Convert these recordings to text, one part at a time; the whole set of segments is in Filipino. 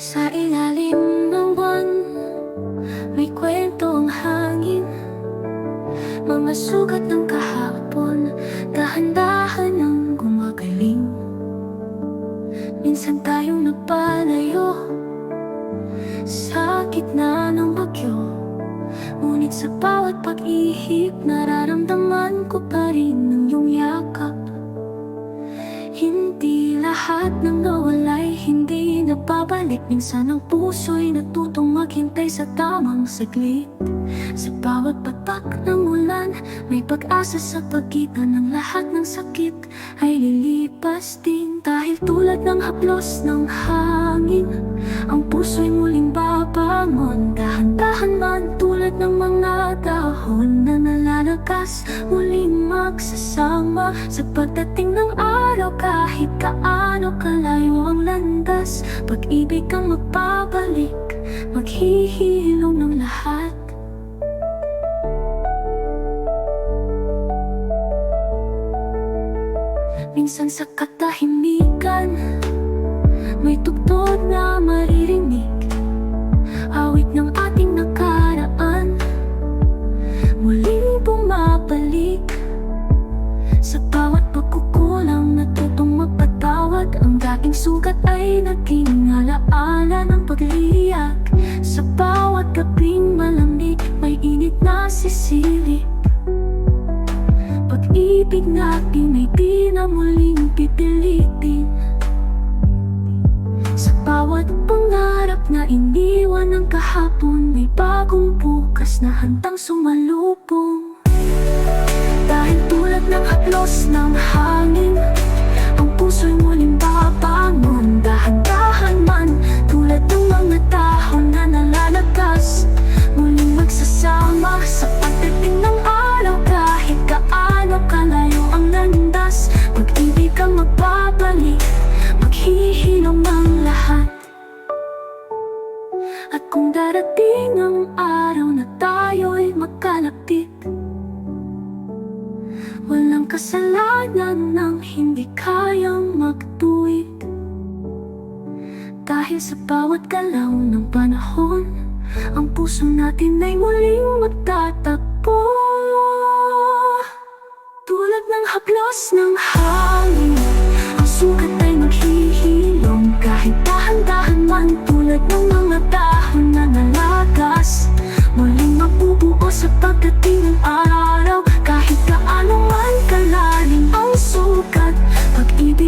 Sa ilalim ng buwan May kwento ang hangin. Mga sugat ng kahapon Dahan-dahan ang gumagaling. Minsan tayong nagpalayo Sa gitna ng bagyo. Ngunit sa bawat pag-ihip Nararamdaman ko pa rin ang iyong yakap. Hindi lahat ng noon hindi nababalik Minsan ang puso'y natutong maghintay sa tamang saglit. Sa bawat patak ng ulan May pag-asa sa pagitan ng lahat ng sakit. Ay lilipas din Dahil tulad ng haplos ng hangin Ang puso'y muling babangon. Dahan-dahan man tulad ng mga dahon Na nalalagas Muling magsasama Sa pagdating ng araw Kahit kaano kalayo landas Pag-ibig kang magbabalik Maghihilom ng lahat. Minsan sa katahimikan May tugtog na maririnig. Awit ng ating Dating sugat ay naging alaala ng pagliyak. Sa bawat gabing malamig May init na sisilip Pag-ibig natin ay di na muling pipilitin. Sa bawat pangarap na iniwan ng kahapon May bagong bukas na handang sumalubong. Dahil tulad ng haplos ng hangin kasalanan ng hindi kayang magtuwid. Dahil sa bawat galaw ng panahon Ang puso natin ay muling magtatakbo. Tulad ng haplos ng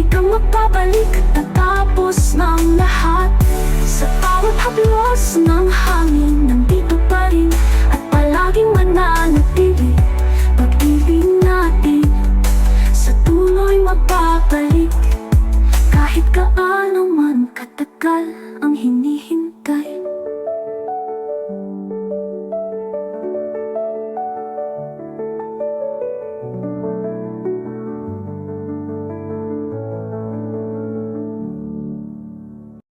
Di ka mapabalik Natapos na ang lahat. Sa bawat haplos ng hangin Nandito pa rin At palaging mananatili. Pag-ibig natin Sa tuloy mapapalik Kahit gaano man katagal Ang hinihintay